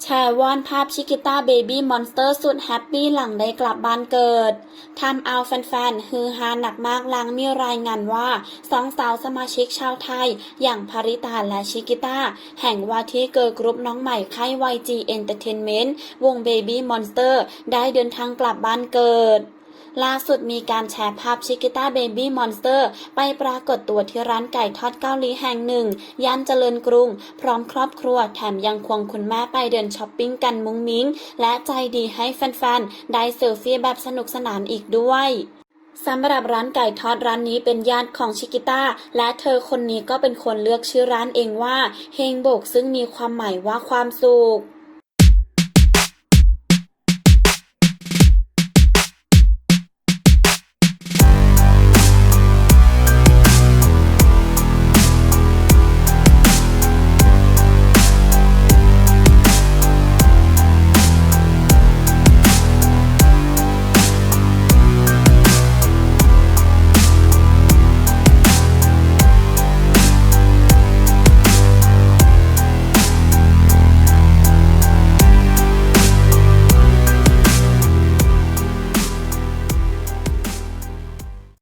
แชร์วอนภาพชิกิต้าเบบี้มอนสเตอร์สุดแฮปปี้หลังได้กลับบ้านเกิด ทำเอาแฟนๆ ฮือฮาหนักมากหลังมีรายงานว่าสองสาวสมาชิกชาวไทย อย่างภาริตาและชิกิต้า แห่งวาทีเกิร์กรุ๊ปน้องใหม่ค่าย YG Entertainment วง Baby Monster ได้เดินทางกลับบ้านเกิด ล่าสุดมีการแชร์ภาพชิกิต้าเบบี้มอนสเตอร์ไปปรากฏตัวที่ร้านไก่ทอดเกาหลีแห่งหนึ่ง ย่านเจริญกรุง พร้อมครอบครัวแถมยังควงคุณแม่ไปเดินช้อปปิ้งกันมุ้งมิ้ง และใจดีให้แฟนๆ ได้เซลฟี่แบบสนุกสนานอีกด้วยสำหรับร้านไก่ทอดร้านนี้เป็นญาติของชิกิต้าและเธอคนนี้ก็เป็นคนเลือกชื่อร้านเองว่าเฮงโบกซึ่งมีความหมายว่าความสุข